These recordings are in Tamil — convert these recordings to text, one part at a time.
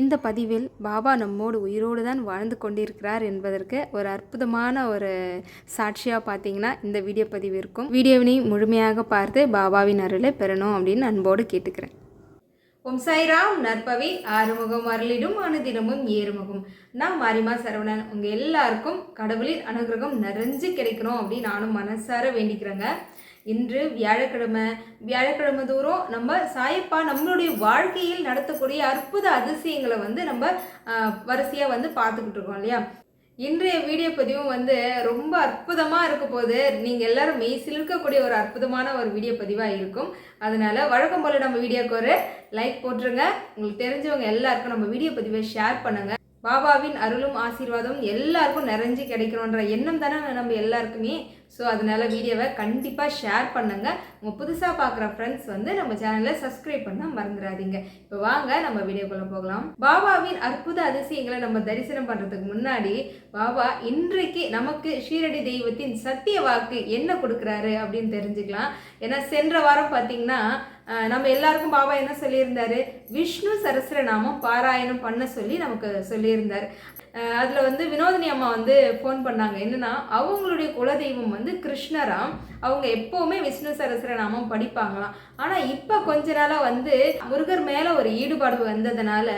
இந்த பதிவில் பாபா நம்மோடு உயிரோடு தான் வாழ்ந்து கொண்டிருக்கிறார் என்பதற்கு ஒரு அற்புதமான ஒரு சாட்சியாக பார்த்தீங்கன்னா இந்த வீடியோ பதிவு இருக்கும். வீடியோவினை முழுமையாக பார்த்து பாபாவின் அருளை பெறணும் அப்படின்னு அன்போடு கேட்டுக்கிறேன். ஓம் சாய்ராம் நற்பவி ஆறுமுகம் அருளிடும் அனுதினமும் ஏறுமுகம். நான் மாரிமா சரவணன். உங்கள் எல்லாருக்கும் கடவுளின் அனுகிரகம் நிறைஞ்சு கிடைக்கணும் அப்படின்னு நானும் மனசார வேண்டிக்கிறேங்க. இன்று வியாழக்கிழமை. வியாழக்கிழமை தூரம் நம்ம சாயப்பா நம்மளுடைய வாழ்க்கையில் நடத்தக்கூடிய அற்புத அதிசயங்களை வந்து நம்ம வரிசையாக வந்து பார்த்துக்கிட்டு இருக்கோம் இல்லையா? இன்றைய வீடியோ பதிவும் வந்து ரொம்ப அற்புதமாக இருக்க போது நீங்கள் எல்லாரும் மெய்சில் இருக்கக்கூடிய ஒரு அற்புதமான ஒரு வீடியோ பதிவாக இருக்கும். அதனால் வழக்கம் போல் நம்ம வீடியோக்கு ஒரு லைக் போட்டுருங்க. உங்களுக்கு தெரிஞ்சவங்க எல்லாருக்கும் நம்ம வீடியோ பதிவை ஷேர் பண்ணுங்கள் பாபாவின் அருளும் ஆசீர்வாதம் எல்லாருக்கும் நிறைஞ்சு கிடைக்கணுன்ற எண்ணம் தானே நம்ம எல்லாருக்குமே. ஸோ அதனால வீடியோவை கண்டிப்பாக ஷேர் பண்ணுங்க. உங்கள் புதுசாக பார்க்குற ஃப்ரெண்ட்ஸ் வந்து நம்ம சேனலை சப்ஸ்கிரைப் பண்ண மறந்துடாதீங்க இப்போ வாங்க நம்ம வீடியோக்குள்ளே போகலாம். பாபாவின் அற்புத அதிசயங்களை நம்ம தரிசனம் பண்ணுறதுக்கு முன்னாடி பாபா இன்றைக்கு நமக்கு ஷீரடி தெய்வத்தின் சத்திய வாக்கு என்ன கொடுக்குறாரு அப்படின்னு தெரிஞ்சுக்கலாம். ஏன்னா சென்ற வாரம் பார்த்தீங்கன்னா நம்ம எல்லாருக்கும் பாபா என்ன சொல்லியிருந்தாரு? விஷ்ணு சரஸ்வரநாமம் பாராயணம் பண்ண சொல்லி நமக்கு சொல்லியிருந்தார். அதில் வந்து வினோதினி அம்மா வந்து ஃபோன் பண்ணாங்க. என்னன்னா அவங்களுடைய குலதெய்வம் வந்து கிருஷ்ணராம். அவங்க எப்போவுமே விஷ்ணு சரஸ்வரநாமம் படிப்பாங்களாம். ஆனால் இப்போ கொஞ்ச நாளாக வந்து முருகர் மேலே ஒரு ஈடுபாடு வந்ததுனால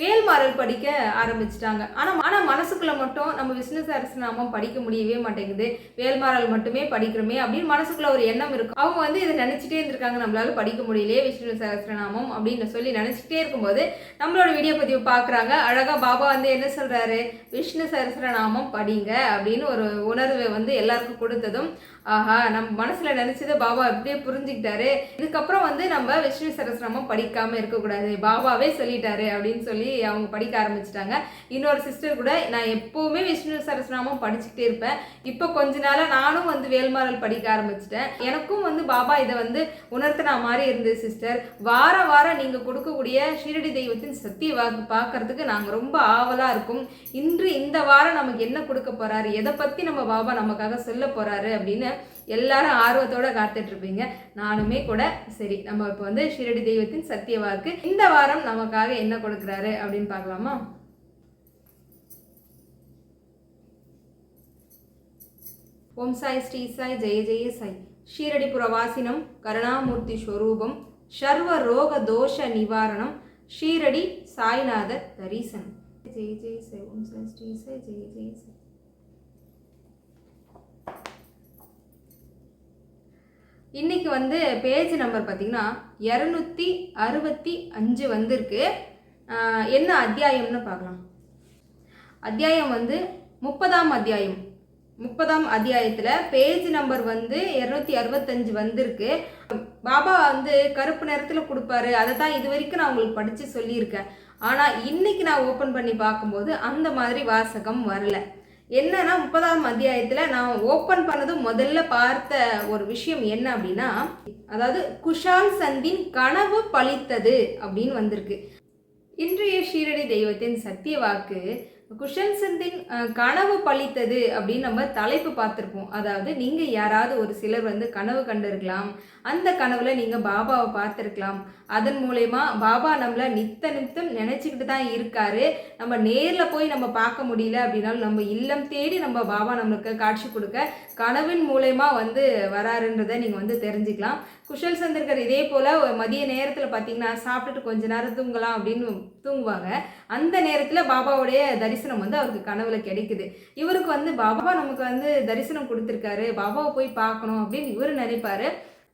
வேல்மாறல் படிக்க ஆரம்பிச்சிட்டாங்க. ஆனால் ஆனால் மனசுக்குள்ள மட்டும் நம்ம விஷ்ணு சரஸ்வரநாமம் படிக்க முடியவே மாட்டேங்குது. வேல்மாறல் மட்டுமே படிக்கிறோமே அப்படின்னு மனசுக்குள்ள ஒரு எண்ணம் இருக்கும். அவங்க வந்து இதை நினச்சிட்டே இருந்திருக்காங்க. நம்மளால படிக்க முடியலையே விஷ்ணு சகஸ்ரநாமம் அப்படின்னு சொல்லி நினச்சிட்டே இருக்கும்போது நம்மளோட வீடியோ பதிவு பார்க்குறாங்க அழகாக பாபா வந்து என்ன சொல்கிறாரு விஷ்ணு சரஸ்வரநாமம் படிங்க அப்படின்னு ஒரு உணர்வை வந்து எல்லாருக்கும் கொடுத்ததும் ஆஹா நம்ம மனசுல நினைச்சதை பாபா அப்படியே புரிஞ்சுக்கிட்டாரு. இதுக்கப்புறம் வந்து நம்ம விஷ்ணு சரஸ்ரமம் படிக்காம இருக்கக்கூடாது. பாபாவே சொல்லிட்டாரு அப்படின்னு சொல்லி அவங்க படிக்க ஆரம்பிச்சிட்டாங்க. இன்னொரு சிஸ்டர் கூட நான் எப்பவுமே விஷ்ணு சரஸ்ரமம் படிச்சுக்கிட்டே இருப்பேன். இப்போ கொஞ்ச நாளாக நானும் வந்து வேல்மாறல் படிக்க ஆரம்பிச்சிட்டேன். எனக்கும் வந்து பாபா இதை வந்து உணர்த்தின மாதிரி இருந்தது சிஸ்டர் வார வாரம் நீங்க கொடுக்கக்கூடிய ஷீரடி தெய்வத்தின் சக்தி பார்க்கறதுக்கு நாங்கள் ரொம்ப ஆவலா இருக்கும். இன்று இந்த வாரம் நமக்கு என்ன கொடுக்க போறாரு? எதை பத்தி நம்ம பாபா நமக்காக சொல்ல போறாரு? அப்படின்னு எல்லாரும் ஆர்வத்தோட காத்துட்டு இருப்பீங்க நானுமே கூட. சரி நம்ம இப்போ வந்து ஷீரடி தெய்வத்தின் சத்திய வாக்கு. இந்த வாரம் நமக்காக என்ன கொடுக்குறாரு அப்படின்னு பார்க்கலாமா? ஓம் சாய் ஸ்ரீ சாய் ஜெய ஜெய சாய். ஷீரடிபுரவாசினம் கருணாமூர்த்தி ஸ்வரூபம் சர்வ ரோக தோஷ நிவாரணம் ஷீரடி சாய்நாதர் தரிசனம். ஜெய ஜெய சாய் ஓம் சாய் ஸ்ரீ சாய் ஜெய ஜெய சாய். இன்னைக்கு வந்து பேஜ் நம்பர் பார்த்தீங்கன்னா இரநூத்தி அறுபத்தி அஞ்சு வந்திருக்கு. என்ன அத்தியாயம்னு பார்க்கலாம். அத்தியாயம் வந்து முப்பதாம் அத்தியாயம். முப்பதாம் அத்தியாயத்தில் பேஜ் நம்பர் வந்து இரநூத்தி அறுபத்தஞ்சு வந்திருக்கு. பாபா வந்து கருப்பு நிறத்தில் கொடுப்பாரு. அதை தான் இது வரைக்கும் நான் உங்களுக்கு படித்து சொல்லியிருக்கேன். ஆனால் இன்னைக்கு நான் ஓப்பன் பண்ணி பார்க்கும்போது அந்த மாதிரி வாசகம் வரல. என்னன்னா முப்பதாம் அத்தியாயத்தில் நான் ஓப்பன் பண்ணது முதல்ல பார்த்த ஒரு விஷயம் என்ன அப்படின்னா அதாவது குஷால் சந்தின் கனவு பழித்தது அப்படின்னு வந்திருக்கு. இன்றைய ஷீரடி தெய்வத்தின் சத்திய வாக்கு குஷன் சந்தின் கனவு பழித்தது அப்படின்னு நம்ம தலைப்பு பார்த்துருப்போம். அதாவது நீங்கள் யாராவது ஒரு சிலர் வந்து கனவு கண்டிருக்கலாம். அந்த கனவுல நீங்கள் பாபாவை பார்த்துருக்கலாம். அதன் மூலயமா பாபா நம்மளை நித்த நித்தம் நினச்சிக்கிட்டு தான் இருக்காரு. நம்ம நேரில் போய் நம்ம பார்க்க முடியல அப்படின்னாலும் நம்ம இல்லம் தேடி நம்ம பாபா நம்மளுக்கு காட்சி கொடுக்க கனவின் மூலயமா வந்து வராருன்றதை நீங்கள் வந்து தெரிஞ்சுக்கலாம். குஷல் சந்திரகர் இதே போல் மதிய நேரத்தில் பார்த்தீங்கன்னா சாப்பிட்டுட்டு கொஞ்ச நேரம் தூங்கலாம் அப்படின்னு தூங்குவாங்க. அந்த நேரத்தில் பாபாவுடைய தரிசனம் வந்து அவருக்கு கனவுல கிடைக்குது. இவருக்கு வந்து பாபா நமக்கு வந்து தரிசனம் கொடுத்துருக்காரு. பாபாவை போய் பார்க்கணும் அப்படின்னு இவர் நினைப்பாரு.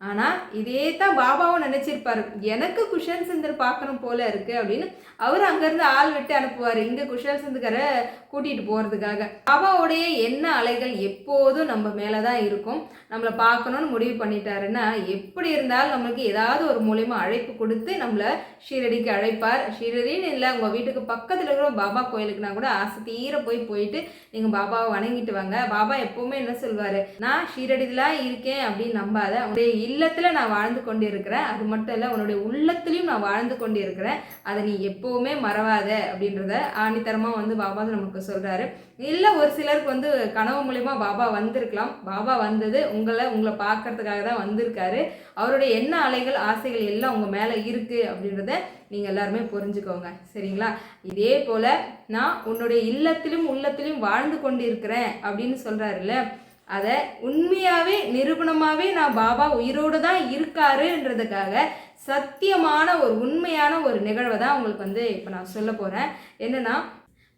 ஆனால் இதே தான் பாபாவும் நினச்சிருப்பாரு. எனக்கு குஷல் சிந்தர் பார்க்கணும் போல இருக்கு அப்படின்னு அவர் அங்கேருந்து ஆள் விட்டு அனுப்புவார். இங்கே குஷல் சிந்துக்கரை கூட்டிகிட்டு போகிறதுக்காக பாபாவுடைய என்ன அலைகள் எப்போதும் நம்ம மேலே தான் இருக்கும். நம்மளை பார்க்கணும்னு முடிவு பண்ணிட்டாருன்னா எப்படி இருந்தாலும் நம்மளுக்கு ஏதாவது ஒரு மூலயமா அழைப்பு கொடுத்து நம்மளை ஷீரடிக்கு அழைப்பார். ஷீரடின்னு இல்லை உங்கள் வீட்டுக்கு பக்கத்தில் இருக்கிற பாபா கோயிலுக்குனா கூட ஆசை தீர போய் போயிட்டு நீங்கள் பாபாவை வணங்கிட்டு வாங்க. பாபா எப்போவுமே என்ன சொல்வார்? நான் ஷீரடிலாம் இருக்கேன் அப்படின்னு நம்பாத உடைய இல்லத்தில் நான் வாழ்ந்து கொண்டு இருக்கிறேன் அது மட்டும் இல்லை உன்னுடைய உள்ளத்துலேயும் நான் வாழ்ந்து கொண்டு இருக்கிறேன் அதை நீ எப்போவுமே மறவாத அப்படின்றத ஆணித்தரமாக வந்து பாபா நமக்கு சொல்கிறாரு இல்லை ஒரு சிலருக்கு வந்து கனவு மூலயமா பாபா வந்திருக்கலாம். பாபா வந்தது உங்களை உங்களை பார்க்கறதுக்காக தான் வந்திருக்காரு. அவருடைய என்ன அலைகள் ஆசைகள் எல்லாம் உங்கள் மேலே இருக்குது அப்படின்றத நீங்கள் எல்லாருமே புரிஞ்சுக்கோங்க. சரிங்களா? இதே போல் நான் உன்னுடைய இல்லத்திலும் உள்ளத்திலும் வாழ்ந்து கொண்டு இருக்கிறேன் அப்படின்னு சொல்கிறாருல்ல அதை உண்மையாகவே நிரூபணமாகவே நான் பாபா உயிரோடு தான் இருக்காருன்றதுக்காக சத்தியமான ஒரு உண்மையான ஒரு நிகழ்வை தான் உங்களுக்கு வந்து இப்போ நான் சொல்ல போகிறேன் என்னென்னா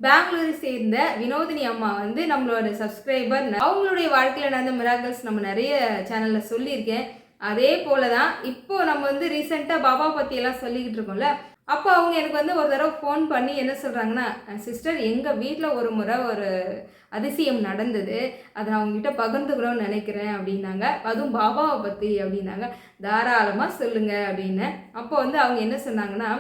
பெங்களூரை சேர்ந்த வினோதினி அம்மா வந்து நம்மளோட சப்ஸ்கிரைபர் அவங்களுடைய வாழ்க்கையில் நடந்த மிராக்கல்ஸ் நம்ம நிறைய சேனலில் சொல்லியிருக்கேன். அதே போல தான் இப்போ நம்ம வந்து ரீசெண்டாக பாபா பற்றியெல்லாம் சொல்லிக்கிட்டு இருக்கோம்ல அப்போ அவங்க எனக்கு வந்து ஒரு தடவை ஃபோன் பண்ணி என்ன சொல்கிறாங்கன்னா சிஸ்டர் எங்கள் வீட்டில் ஒரு முறை ஒரு அதிசயம் நடந்தது. அதை நான் அவங்ககிட்ட பகிர்ந்துக்கிறோன்னு நினைக்கிறேன் அப்படின்னாங்க. அதுவும் பாபாவை பற்றி அப்படின்னாங்க. தாராளமாக சொல்லுங்கள் அப்படின்னு. அப்போ வந்து அவங்க என்ன சொன்னாங்கன்னா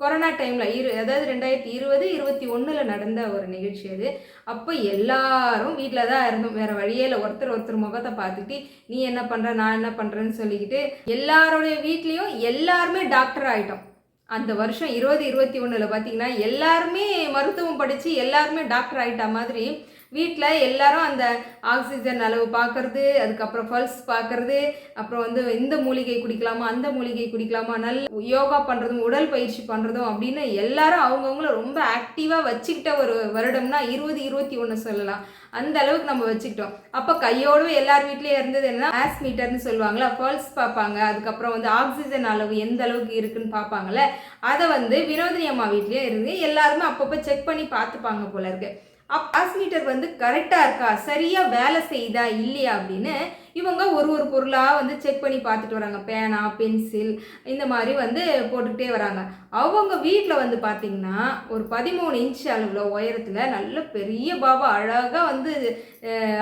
கொரோனா டைமில் இரு அதாவது ரெண்டாயிரத்தி இருபது இருபத்தி ஒன்றில் நடந்த ஒரு நிகழ்ச்சி அது. அப்போ எல்லாரும் வீட்டில் தான் இருந்தோம். வேறு வழியே இல்லை. ஒருத்தர் ஒருத்தர் முகத்தை பார்த்துட்டு நீ என்ன பண்ணுற நான் என்ன பண்ணுறேன்னு சொல்லிக்கிட்டு எல்லாருடைய வீட்லேயும் எல்லாருமே டாக்டர் ஆகிட்டோம் அந்த வருஷம் இருபது இருபத்தி ஒன்றில் பார்த்தீங்கன்னா எல்லாருமே மருத்துவம் படித்து எல்லாருமே டாக்டர் ஆகிட்ட மாதிரி வீட்டில் எல்லாரும் அந்த ஆக்சிஜன் அளவு பார்க்குறது அதுக்கப்புறம் பல்ஸ் பார்க்குறது அப்புறம் வந்து இந்த மூலிகை குடிக்கலாமா அந்த மூலிகை குடிக்கலாமா நல்ல யோகா பண்ணுறதும் உடல் பயிற்சி பண்ணுறதும் அப்படின்னு எல்லாரும் அவங்கவுங்கள ரொம்ப ஆக்டிவாக வச்சுக்கிட்ட ஒரு வருடம்னா இருபது இருபத்தி ஒன்று சொல்லலாம். அந்த அளவுக்கு நம்ம வச்சுக்கிட்டோம். அப்போ கையோடு எல்லார் வீட்லேயும் இருந்தது என்ன ஆஸ் மீட்டர்னு சொல்லுவாங்களா பல்ஸ் பார்ப்பாங்க அதுக்கப்புறம் வந்து ஆக்சிஜன் அளவு எந்த அளவுக்கு இருக்குன்னு பார்ப்பாங்கல்ல அதை வந்து வினோதினி அம்மா வீட்லேயே இருந்து எல்லாருமே அப்பப்போ செக் பண்ணி பார்த்துப்பாங்க போல இருக்கு. அப் மீட்டர் வந்து கரெக்டாக இருக்கா? சரியாக வேலை செய்யுதா இல்லையா அப்படின்னு இவங்க ஒரு ஒரு பொருளாக வந்து செக் பண்ணி பார்த்துட்டு வராங்க. பேனா பென்சில் இந்த மாதிரி வந்து போட்டுக்கிட்டே வராங்க. அவங்க வீட்டில் வந்து பார்த்திங்கன்னா ஒரு பதிமூணு இன்ச் அளவில் உயரத்தில் நல்ல பெரிய பாபா அழகாக வந்து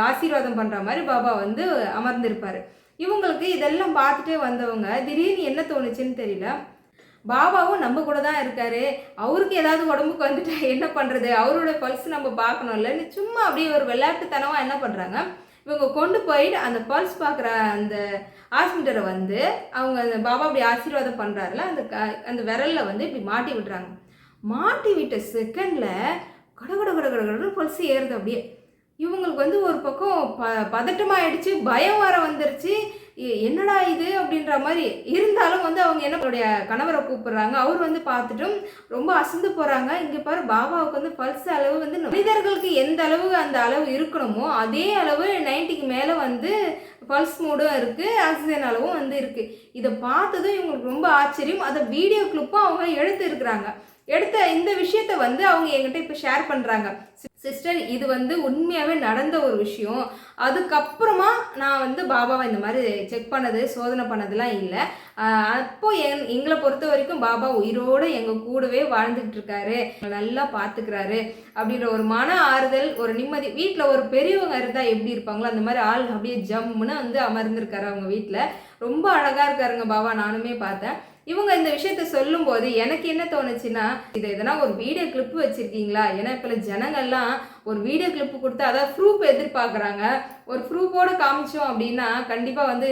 ஆசீர்வாதம் பண்ணுற மாதிரி பாபா வந்து அமர்ந்திருப்பார். இவங்களுக்கு இதெல்லாம் பார்த்துட்டே வந்தவங்க திடீர்னு என்ன தோணுச்சுன்னு தெரியல. பாபாவும் நம்ம கூட தான் இருக்காரு. அவருக்கு ஏதாவது உடம்புக்கு வந்துட்டா என்ன பண்ணுறது அவரோட பல்ஸ் நம்ம பார்க்கணும்லன்னு சும்மா அப்படியே ஒரு விளையாட்டுத்தனமாக என்ன பண்ணுறாங்க இவங்க கொண்டு போயிட்டு அந்த பல்ஸ் பார்க்குற அந்த ஹாஸ்பிட்டலை வந்து அவங்க அந்த பாபா அப்படி ஆசீர்வாதம் பண்ணுறாருல அந்த க அந்த விரலில் வந்து இப்படி மாட்டி விடுறாங்க. மாட்டி விட்ட செகண்டில் கடகட கட கட பல்ஸ் ஏறுது அப்படியே. இவங்களுக்கு வந்து ஒரு பக்கம் ப பதட்டமாக ஆயிடுச்சு பயம் வர வந்துருச்சு. என்னடா இது அப்படின்ற மாதிரி இருந்தாலும் வந்து அவங்க என்னுடைய கணவரை கூப்பிடுறாங்க. அவர் வந்து பார்த்துட்டும் ரொம்ப அசந்து போகிறாங்க இங்கே பாரு பாபாவுக்கு வந்து பல்ஸ் அளவு வந்து மனிதர்களுக்கு எந்த அளவு அந்த அளவு இருக்கணுமோ அதே அளவு நைன்ட்டிக்கு மேலே வந்து பல்ஸ் மூடும் இருக்குது ஆக்சிஜன் அளவும் வந்து இருக்குது இதை பார்த்ததும் இவங்களுக்கு ரொம்ப ஆச்சரியம். அதை வீடியோ கிளிப்பும் அவங்க எடுத்து இருக்கிறாங்க. எடுத்த இந்த விஷயத்த வந்து அவங்க என்கிட்ட இப்போ ஷேர் பண்ணுறாங்க சிஸ்டர் இது வந்து உண்மையாகவே நடந்த ஒரு விஷயம். அதுக்கப்புறமா நான் வந்து பாபாவை இந்த மாதிரி செக் பண்ணது சோதனை பண்ணதெல்லாம் இல்லை. அப்போ எங் எங்களை பொறுத்த வரைக்கும் பாபா உயிரோடு எங்கள் கூடவே வாழ்ந்துட்டு இருக்காரு நல்லா பார்த்துக்கிறாரு. அப்படின்ற ஒரு மன ஆறுதல் ஒரு நிம்மதி. வீட்டில் ஒரு பெரியவங்க இருந்தால் எப்படி இருப்பாங்களோ அந்த மாதிரி ஆள் அப்படியே ஜம்முன்னு வந்து அமர்ந்திருக்காரு அவங்க வீட்டில் ரொம்ப அழகாக இருக்காருங்க பாபா நானுமே பார்த்தேன். இவங்க இந்த விஷயத்த சொல்லும்போது எனக்கு என்ன தோணுச்சுன்னா இதை எதனா ஒரு வீடியோ கிளிப் வச்சுருக்கீங்களா? ஏன்னா இப்போ ஜனங்கள்லாம் ஒரு வீடியோ கிளிப்பு கொடுத்து அதாவது ப்ரூஃப் எதிர்பார்க்குறாங்க. ஒரு ப்ரூஃபோடு காமிச்சோம் அப்படின்னா கண்டிப்பாக வந்து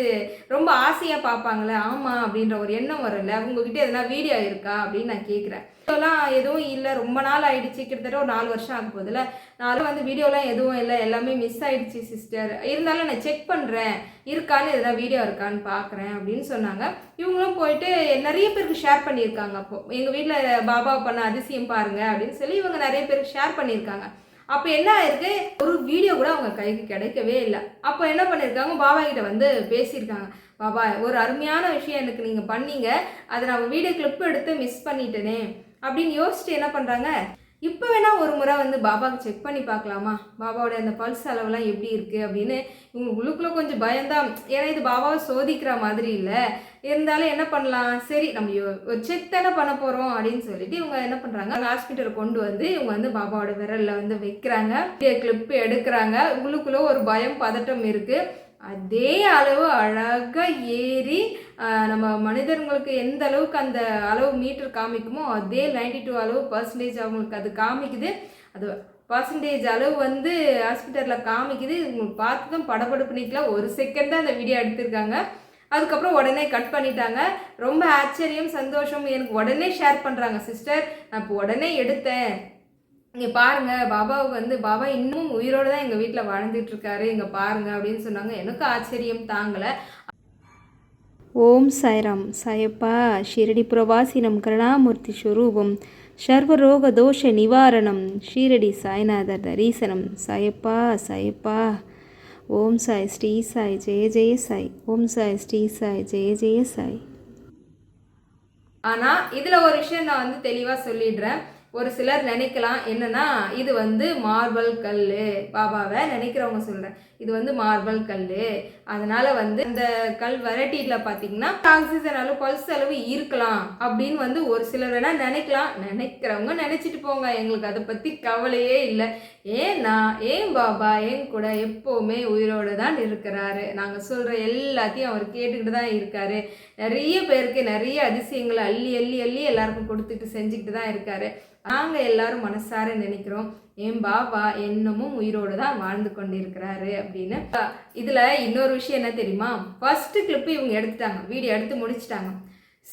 ரொம்ப ஆசையாக பார்ப்பாங்களே ஆமாம் அப்படின்ற ஒரு எண்ணம் வரல உங்ககிட்ட எதனா வீடியோ இருக்கா அப்படின்னு நான் கேட்குறேன் வீடியோலாம் எதுவும் இல்லை ரொம்ப நாள் ஆயிடுச்சு. கிட்டத்தட்ட ஒரு நாலு வருஷம் ஆக போதில் நானும் வந்து வீடியோலாம் எதுவும் இல்லை எல்லாமே மிஸ் ஆயிடுச்சு சிஸ்டர் இருந்தாலும் நான் செக் பண்ணுறேன் இருக்கான்னு எதனா வீடியோ இருக்கான்னு பார்க்குறேன் அப்படின்னு சொன்னாங்க. இவங்களும் போயிட்டு நிறைய பேருக்கு ஷேர் பண்ணியிருக்காங்க அப்போது எங்கள் வீட்டில் பாபா பண்ண அதிசயம் பாருங்கள் அப்படின்னு சொல்லி இவங்க நிறைய பேருக்கு ஷேர் பண்ணியிருக்காங்க. அப்போ என்ன ஆயிருக்கு? ஒரு வீடியோ கூட அவங்க கைக்கு கிடைக்கவே இல்லை. அப்போ என்ன பண்ணியிருக்காங்க பாபா கிட்ட வந்து பேசியிருக்காங்க. பாபா ஒரு அருமையான விஷயம் எனக்கு நீங்கள் பண்ணீங்க. அதை நான் வீடியோ கிளிப் எடுத்து மிஸ் பண்ணிட்டேனே அப்படின்னு யோசிச்சுட்டு என்ன பண்ணுறாங்க இப்போ வேணால் ஒரு முறை வந்து பாபாவுக்கு செக் பண்ணி பார்க்கலாமா? பாபாவோட அந்த பல்ஸ் அளவுலாம் எப்படி இருக்குது அப்படின்னு இவங்க உள்ளுக்குள்ளே கொஞ்சம் பயந்தான் ஏன்னா இது பாபாவை சோதிக்கிற மாதிரி இல்லை. இருந்தாலும் என்ன பண்ணலாம்? சரி நம்ம ஒரு செக் தானே பண்ண போகிறோம் அப்படின்னு சொல்லிட்டு இவங்க என்ன பண்ணுறாங்க ஹாஸ்பிட்டல் கொண்டு வந்து இவங்க வந்து பாபாவோட விரலில் வந்து வைக்கிறாங்க. கிளிப் எடுக்கிறாங்க. உள்ளுக்குள்ளே ஒரு பயம் பதட்டம் இருக்குது அதே அளவு அழகாக ஏறி நம்ம மனிதர்களுக்கு எந்த அளவுக்கு அந்த அளவு மீட்டர் காமிக்குமோ அதே நைன்டி டூ அளவு பர்சன்டேஜ் அவங்களுக்கு அது காமிக்குது. அது பர்சன்டேஜ் அளவு வந்து ஹாஸ்பிட்டலில் காமிக்குது. உங்களுக்கு பார்த்து தான் படப்படப்பு நிற்கலாம் ஒரு செகண்ட் தான் அந்த வீடியோ எடுத்திருக்காங்க. அதுக்கப்புறம் உடனே கட் பண்ணிட்டாங்க. ரொம்ப ஆச்சரியம் சந்தோஷம். எனக்கு உடனே ஷேர் பண்ணுறாங்க சிஸ்டர் நான் இப்போ உடனே எடுத்தேன். இங்கே பாருங்கள் பாபாவுக்கு வந்து பாபா இன்னும் உயிரோடு தான் எங்கள் வீட்டில் வாழ்ந்துட்டுருக்காரு இங்கே பாருங்கள் அப்படின்னு சொன்னாங்க. எனக்கு ஆச்சரியம் தாங்கலை. ఓం సాయిరామ్ సాయప్ప షిరడి ప్రవాసినం కరుణామూర్తి స్వరూపం సర్వరోగ దోష నివారణం షీరడి సాయినాథ దరీశనం సాయప్ప సాయప్ప ఓం సాయి శ్రీ సాయి జయ జయ సాయి ఓం సాయి శ్రీ సాయి జయ జయ సాయి ஆனால் இதில் ஒரு விஷயம் நான் வந்து தெளிவாக சொல்லிடுறேன் ஒரு சிலர் நினைக்கலாம் என்னன்னா இது வந்து மார்பல் கல் பாபாவை நினைக்கிறவங்க சொல்கிறேன் இது வந்து மார்பல் கல் அதனால வந்து இந்த கல் வெரைட்டியில் பார்த்தீங்கன்னா ஆக்சிஜன் அளவு பல்ஸ் அளவு இருக்கலாம் அப்படின்னு வந்து ஒரு சிலர் வேணால் நினைக்கலாம். நினைக்கிறவங்க நினச்சிட்டு போங்க. எங்களுக்கு அதை பற்றி கவலையே இல்லை. ஏன்னா ஏன் பாபா என் கூட எப்போவுமே உயிரோடு தான் இருக்கிறாரு. நாங்கள் சொல்கிற எல்லாத்தையும் அவர் கேட்டுக்கிட்டு தான் இருக்காரு. நிறைய பேருக்கு நிறைய அதிசயங்களை அள்ளி அள்ளி அள்ளி எல்லாருக்கும் கொடுத்துட்டு செஞ்சுக்கிட்டு தான் இருக்காரு. நாங்கள் எல்லாரும் மனசார நினைக்கிறோம். என் பாபா இன்னமும் உயிரோடு தான் வாழ்ந்து கொண்டிருக்கிறாரு அப்படின்னு. இதில் இன்னொரு விஷயம் என்ன தெரியுமா? ஃபஸ்ட்டு கிளிப்பு இவங்க எடுத்துட்டாங்க. வீடியோ எடுத்து முடிச்சிட்டாங்க.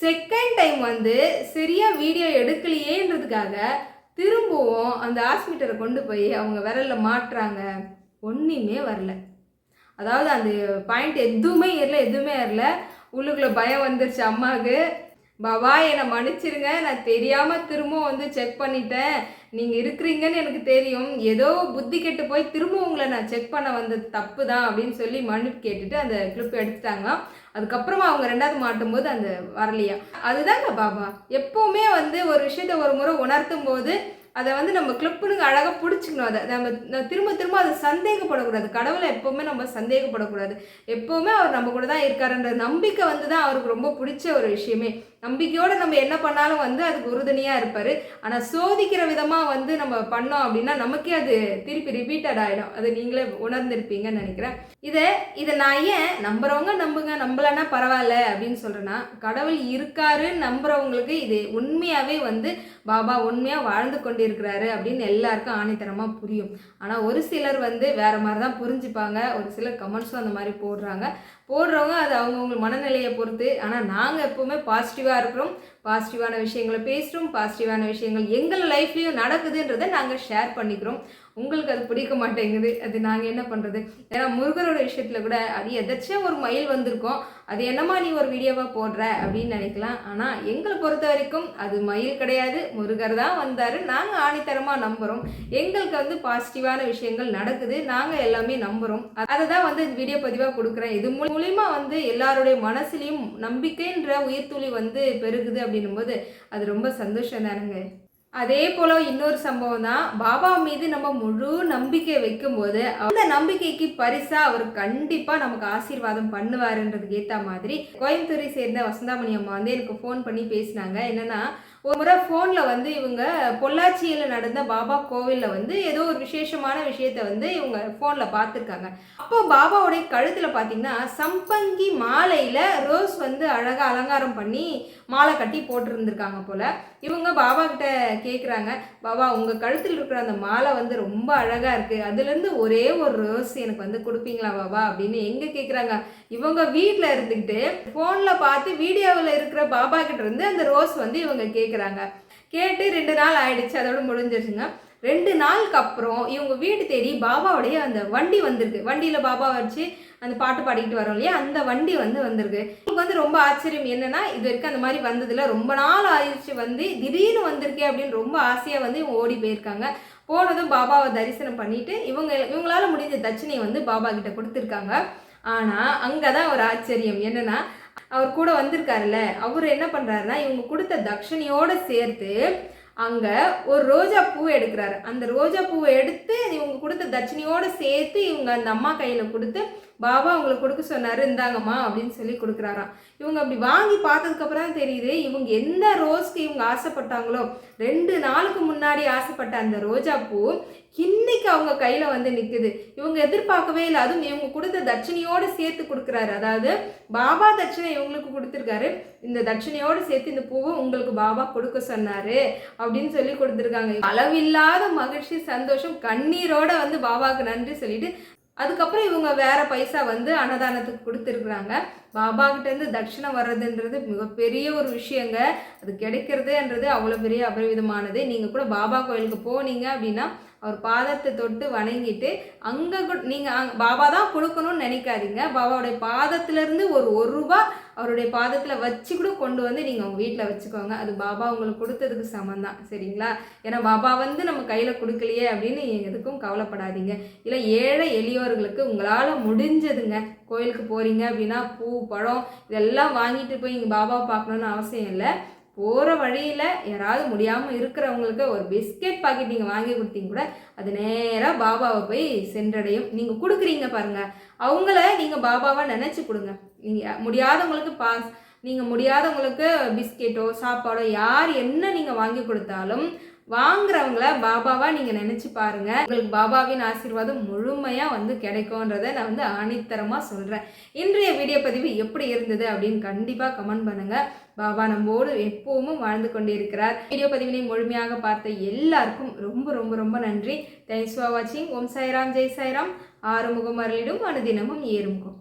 செகண்ட் டைம் வந்து சரியாக வீடியோ எடுக்கலையேன்றதுக்காக திரும்பவும் அந்த ஹாஸ்பிட்டலை கொண்டு போய் அவங்க விரலில் மாட்டுறாங்க. ஒன்றுமே வரல. அதாவது அந்த பாயிண்ட் எதுவுமே ஏறல எதுவுமே ஏறல. உள்ளுக்குள்ளே பயம் வந்துருச்சு அம்மாவுக்கு. பாபா என்னை மன்னிச்சிருங்க. நான் தெரியாமல் திரும்பவும் வந்து செக் பண்ணிட்டேன். நீங்கள் இருக்கிறீங்கன்னு எனக்கு தெரியும். ஏதோ புத்தி கெட்டு போய் திரும்ப உங்களை நான் செக் பண்ண வந்தது தப்பு தான் அப்படின்னு சொல்லி மன்னிப்பு கேட்டுட்டு அந்த கிளிப் எடுத்துட்டாங்க. அதுக்கப்புறமா அவங்க ரெண்டாவது மாட்டும் போது அந்த வரலையா. அதுதாங்க பாபா. எப்போவுமே வந்து ஒரு விஷயத்த ஒரு முறை உணர்த்தும் போது அதை வந்து நம்ம கிளிப்புனுங்க அழகாக பிடிச்சிக்கணும். அதை நம்ம நம்ம திரும்ப திரும்ப அதை சந்தேகப்படக்கூடாது. கடவுளை எப்போவுமே நம்ம சந்தேகப்படக்கூடாது. எப்போவுமே அவர் நம்ம கூட தான் இருக்காருன்ற நம்பிக்கை வந்து தான் அவருக்கு ரொம்ப பிடிச்ச ஒரு விஷயமே. நம்பிக்கையோடு நம்ம என்ன பண்ணாலும் வந்து அதுக்கு உறுதுணையாக இருப்பார். ஆனால் சோதிக்கிற விதமாக வந்து நம்ம பண்ணோம் அப்படின்னா நமக்கே அது திருப்பி ரிப்பீட்டட் ஆகிடும் அது நீங்களே உணர்ந்திருப்பீங்கன்னு நினைக்கிறேன். இதை இதை நான் ஏன் நம்புகிறவங்க நம்புங்க நம்பலன்னா பரவாயில்ல அப்படின்னு சொல்கிறேன்னா கடவுள் இருக்காருன்னு நம்புறவங்களுக்கு இது உண்மையாகவே வந்து பாபா உண்மையாக வாழ்ந்து கொண்டிருக்கிறாரு அப்படின்னு எல்லாருக்கும் ஆணித்தனமாக புரியும். ஆனால் ஒரு சிலர் வந்து வேறு மாதிரி தான் புரிஞ்சுப்பாங்க. ஒரு சிலர் கமெண்ட்ஸும் அந்த மாதிரி போடுறாங்க. போடுறவங்க அது அவங்கவுங்க மனநிலையை பொறுத்து. ஆனால் நாங்கள் எப்போவுமே பாசிட்டிவாக இருக்கிறோம். பாசிட்டிவான விஷயங்களை பேசுகிறோம் பாசிட்டிவான விஷயங்கள் எங்கள் லைஃப்லேயும் நடக்குதுன்றதை நாங்கள் ஷேர் பண்ணிக்கிறோம். உங்களுக்கு அது பிடிக்க மாட்டேங்குது. அது நாங்கள் என்ன பண்ணுறது ஏன்னா முருகரோட விஷயத்தில் கூட அது எதாச்சும் ஒரு மயில் வந்திருக்கோம். அது என்னம்மா நீ ஒரு வீடியோவாக போடுற? அப்படின்னு நினைக்கலாம். ஆனால் எங்களை பொறுத்த வரைக்கும் அது மயில் கிடையாது. முருகர் தான் வந்தார். நாங்கள் ஆணித்தரமாக நம்புகிறோம் எங்களுக்கு வந்து பாசிட்டிவான விஷயங்கள் நடக்குது. நாங்கள் எல்லாமே நம்புகிறோம் அதை தான் வந்து வீடியோ பதிவாக கொடுக்குறேன். இது மூலிமா வந்து எல்லாருடைய மனசுலேயும் நம்பிக்கைன்ற உயிர்த்துளி வந்து பெருகுது அப்படின்னும் போது அது ரொம்ப சந்தோஷம் தானுங்க. அதே போல இன்னொரு சம்பவம் தான் பாபா மீது நம்ம முழு நம்பிக்கை வைக்கும்போது அந்த நம்பிக்கைக்கு பரிசா அவர் கண்டிப்பா நமக்கு ஆசீர்வாதம் பண்ணுவாருன்றதுக்கு ஏத்த மாதிரி கோயம்புத்தூரை சேர்ந்த வசந்தாமணி அம்மா வந்து எனக்கு ஃபோன் பண்ணி பேசினாங்க. என்னன்னா ஒரு முறை ஃபோனில் வந்து இவங்க பொள்ளாச்சியில் நடந்த பாபா கோவிலில் வந்து ஏதோ ஒரு விசேஷமான விஷயத்த வந்து இவங்க ஃபோனில் பார்த்துருக்காங்க. அப்போ பாபாவுடைய கழுத்தில் பார்த்தீங்கன்னா சம்பங்கி மாலையில் ரோஸ் வந்து அழகாக அலங்காரம் பண்ணி மாலை கட்டி போட்டிருந்துருக்காங்க போல். இவங்க பாபா கிட்ட கேட்குறாங்க பாபா உங்கள் கழுத்தில் இருக்கிற அந்த மாலை வந்து ரொம்ப அழகாக இருக்குது அதுலேருந்து ஒரே ஒரு ரோஸ் எனக்கு வந்து கொடுப்பீங்களா பாபா? அப்படின்னு எங்கே கேட்குறாங்க இவங்க வீட்டில் இருந்துக்கிட்டு ஃபோனில் பார்த்து வீடியோவில் இருக்கிற பாபா கிட்ட இருந்து அந்த ரோஸ் வந்து இவங்க கேட்குறாங்க கேட்டு ரெண்டு நாள் ஆயிடுச்சு அதோட முடிஞ்சிருச்சுங்க. ரெண்டு நாளுக்கு அப்புறம் இவங்க வீடு தேடி பாபாவுடைய அந்த வண்டி வந்திருக்கு. வண்டியில் பாபா வச்சு அந்த பாட்டு பாடிக்கிட்டு வரோம் இல்லையா? அந்த வண்டி வந்து வந்திருக்கு. இவங்க வந்து ரொம்ப ஆச்சரியம். என்னன்னா இது வரைக்கும் அந்த மாதிரி வந்ததில்ல. ரொம்ப நாள் ஆயிடுச்சு வந்து திடீர்னு வந்திருக்கே அப்படின்னு ரொம்ப ஆசையாக வந்து இவங்க ஓடி போயிருக்காங்க. போனதும் பாபாவை தரிசனம் பண்ணிட்டு இவங்க இவங்களால முடிஞ்ச தட்சணையை வந்து பாபா கிட்ட கொடுத்துருக்காங்க. ஆனால் அங்கே தான் ஒரு ஆச்சரியம். என்னன்னா அவர் கூட வந்திருக்காருல்ல அவர் என்ன பண்ணுறாருன்னா இவங்க கொடுத்த தட்சணையோடு சேர்த்து அங்கே ஒரு ரோஜா பூ எடுக்கிறாரு. அந்த ரோஜா பூவை எடுத்து இவங்க கொடுத்த தட்சணையோடு சேர்த்து இவங்க அந்த அம்மா கையில் கொடுத்து பாபா அவங்களுக்கு கொடுக்க சொன்னார் இந்தாங்கம்மா அப்படின்னு சொல்லி கொடுக்குறாராம். இவங்க அப்படி வாங்கி பார்த்ததுக்கப்புறம் தான் தெரியுது இவங்க எந்த ரோஸ்க்கு இவங்க ஆசைப்பட்டாங்களோ ரெண்டு நாளுக்கு முன்னாடி ஆசைப்பட்ட அந்த ரோஜா பூ இன்னைக்கு அவங்க கையில் வந்து நிற்குது இவங்க எதிர்பார்க்கவே இல்லை. அதுவும் இவங்க கொடுத்த தட்சணையோடு சேர்த்து கொடுக்குறாரு. அதாவது பாபா தட்சணை இவங்களுக்கு கொடுத்துருக்காரு. இந்த தட்சணையோடு சேர்த்து இந்த பூவை உங்களுக்கு பாபா கொடுக்க சொன்னாரு அப்படின்னு சொல்லி கொடுத்துருக்காங்க. அளவில்லாத மகிழ்ச்சி சந்தோஷம் கண்ணீரோட வந்து பாபாவுக்கு நன்றி சொல்லிட்டு அதுக்கப்புறம் இவங்க வேற பைசா வந்து அன்னதானத்துக்கு கொடுத்துருக்குறாங்க. பாபா கிட்டேருந்து தட்சிணம் வர்றதுன்றது மிகப்பெரிய ஒரு விஷயங்க. அது கிடைக்கிறதுன்றது அவ்வளோ பெரிய அபரிவிதமானது. நீங்கள் கூட பாபா கோயிலுக்கு போனீங்க அப்படின்னா அவர் பாதத்தை தொட்டு வணங்கிட்டு அங்கே நீங்கள் பாபா தான் கொடுக்கணும்னு நினைக்காதீங்க. பாபாவுடைய பாதத்திலேருந்து ஒரு ஒரு ரூபா அவருடைய பாதத்தில் வச்சு கூட கொண்டு வந்து நீங்கள் உங்கள் வீட்டில் வச்சுக்கோங்க. அது பாபா உங்களுக்கு கொடுத்ததுக்கு சமம் தான் சரிங்களா? ஏன்னா பாபா வந்து நம்ம கையில் கொடுக்கலையே அப்படின்னு எதுக்கும் கவலைப்படாதீங்க. இல்லை ஏழை எளியோர்களுக்கு உங்களால் முடிஞ்சதுங்க. கோயிலுக்கு போகிறீங்க அப்படின்னா பூ பழம் இதெல்லாம் வாங்கிட்டு போய் இங்கே பாபாவை பார்க்கணுன்னு அவசியம் இல்லை. போகிற வழியில் யாராவது முடியாமல் இருக்கிறவங்களுக்கு ஒரு பிஸ்கெட் பாக்கெட் நீங்கள் வாங்கி கொடுத்தீங்க கூட அது நேராக பாபாவை போய் சென்றடையும். நீங்கள் கொடுக்குறீங்க பாருங்கள் அவங்கள நீங்கள் பாபாவை நினச்சி கொடுங்க. நீங்கள் முடியாதவங்களுக்கு பாஸ் நீங்கள் முடியாதவங்களுக்கு பிஸ்கெட்டோ சாப்பாடோ யார் என்ன நீங்கள் வாங்கி கொடுத்தாலும் வாங்குறவங்கள பாபாவா நீங்கள் நினச்சி பாருங்க. உங்களுக்கு பாபாவின் ஆசீர்வாதம் முழுமையாக வந்து கிடைக்கும்ன்றதை நான் வந்து ஆணித்தரமாக சொல்கிறேன் இன்றைய வீடியோ பதிவு எப்படி இருந்தது அப்படின்னு கண்டிப்பாக கமெண்ட் பண்ணுங்கள் பாபா நம்மோடு எப்பவும் வாழ்ந்து கொண்டிருக்கிறார். வீடியோ பதிவினை முழுமையாக பார்த்த எல்லாருக்கும் ரொம்ப ரொம்ப ரொம்ப நன்றி. தேங்க்ஸ் ஃபார் வாட்சிங் ஓம் சாய்ராம் ஜெய் சாய்ராம். ஆறுமுகம் அருளிடும். அனுதினமும் ஏறுமுகம்.